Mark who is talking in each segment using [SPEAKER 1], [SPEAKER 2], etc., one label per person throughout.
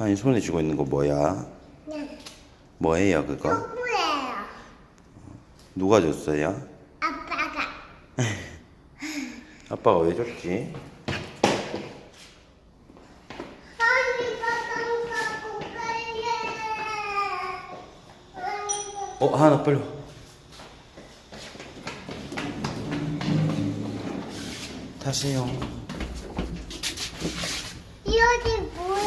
[SPEAKER 1] 아니 손에 쥐고 있는 거 뭐야?
[SPEAKER 2] 네.
[SPEAKER 1] 뭐예요 그거?
[SPEAKER 2] 누구예요?
[SPEAKER 1] 누가 줬어요?
[SPEAKER 2] 아빠가.
[SPEAKER 1] 아빠가 왜 줬지? 어 하나 빨리 와. 타세요
[SPEAKER 2] 이 옷이 뭐예요?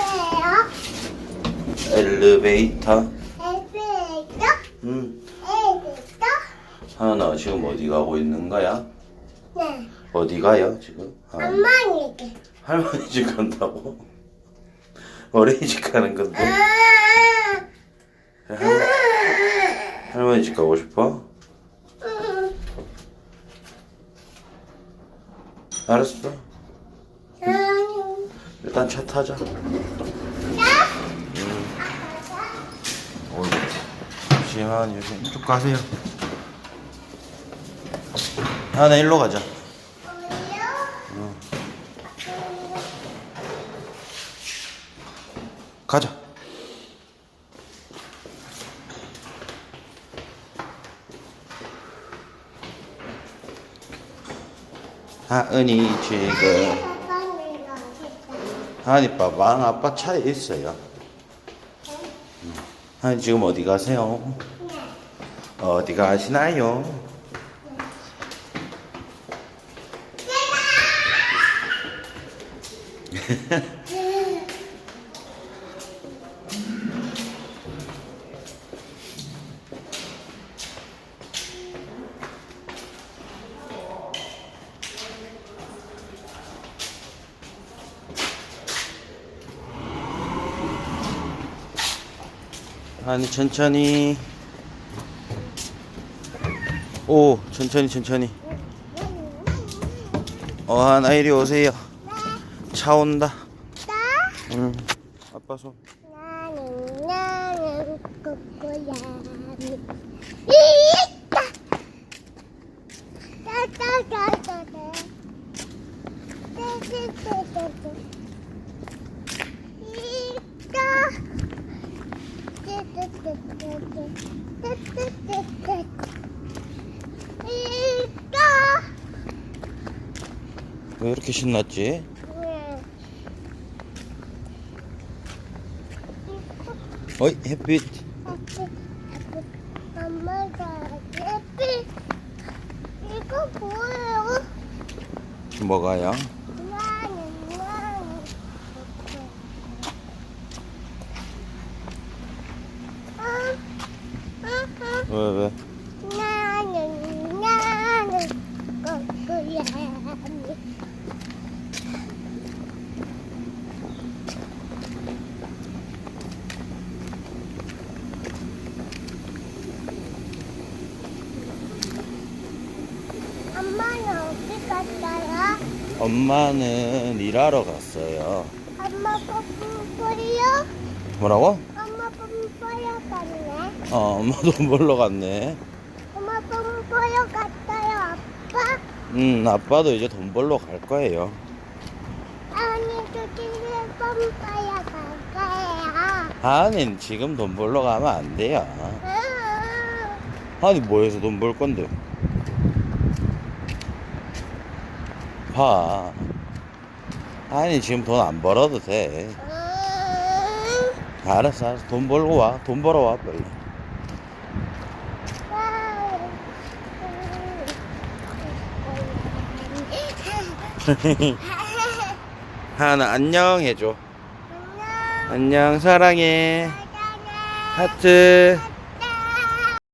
[SPEAKER 1] 엘리베이터
[SPEAKER 2] 엘리베이터?
[SPEAKER 1] 응
[SPEAKER 2] 엘리베이터?
[SPEAKER 1] 하나 지금 어디 가고 있는 거야?
[SPEAKER 2] 네.
[SPEAKER 1] 어디 가요 지금? 아,
[SPEAKER 2] 엄마에게.
[SPEAKER 1] 할머니 집 간다고? 어린이 집 가는 건데
[SPEAKER 2] 아,
[SPEAKER 1] 할머니, 할머니 집 가고 싶어?
[SPEAKER 2] 음,
[SPEAKER 1] 알았어
[SPEAKER 2] 아니.
[SPEAKER 1] 일단 차 타자 어이, 잠시만요. 이쪽 가세요. 아, 나 일로 가자.
[SPEAKER 2] 뭐예요?
[SPEAKER 1] 가자. 하은이 지금
[SPEAKER 2] 아빠는 어디
[SPEAKER 1] 하은이 빠방 아빠 차에 있어요. 하은이 지금 어디 가세요? 어디 가시나요? 아니 천천히. 오 천천히 천천히. 어 하나 이리 오세요. 차 온다.
[SPEAKER 2] 나?
[SPEAKER 1] 응. 아빠 손.
[SPEAKER 2] 나는 나는 꼬꼬야미 이따 따따따따따 따따따따따 이따 따따따따따 이따
[SPEAKER 1] 왜 이렇게 신났지? 어이 햇빛
[SPEAKER 2] 엄마가 예삐 이거 뭐예요?
[SPEAKER 1] 뭐가요?
[SPEAKER 2] 나는 나는 아, 아, 아.
[SPEAKER 1] 왜 왜?
[SPEAKER 2] 나는 나는 꼬꼬야미 엄마는 어디 갔어요?
[SPEAKER 1] 엄마는 일하러 갔어요
[SPEAKER 2] 엄마 뽀뽀요?
[SPEAKER 1] 뭐라고?
[SPEAKER 2] 엄마 뽀뽀요 갔네.
[SPEAKER 1] 어 엄마 돈 벌러 갔네
[SPEAKER 2] 갔어요, 아빠?
[SPEAKER 1] 음 아빠도 이제 돈 벌러 갈 거예요.
[SPEAKER 2] 아니, 저기는 뽀뽀요 갈 거예요.
[SPEAKER 1] 아니 지금 돈 벌러 가면 안 돼요.
[SPEAKER 2] 아,
[SPEAKER 1] 아니 뭐 해서 돈 벌 건데 봐. 아니 지금 돈 안 벌어도 돼.
[SPEAKER 2] 음,
[SPEAKER 1] 알았어 알았어. 돈 벌고 와 돈 벌어 와 빨리
[SPEAKER 2] 아,
[SPEAKER 1] 하나 안녕 해줘
[SPEAKER 2] 안녕. 사랑해.
[SPEAKER 1] 하트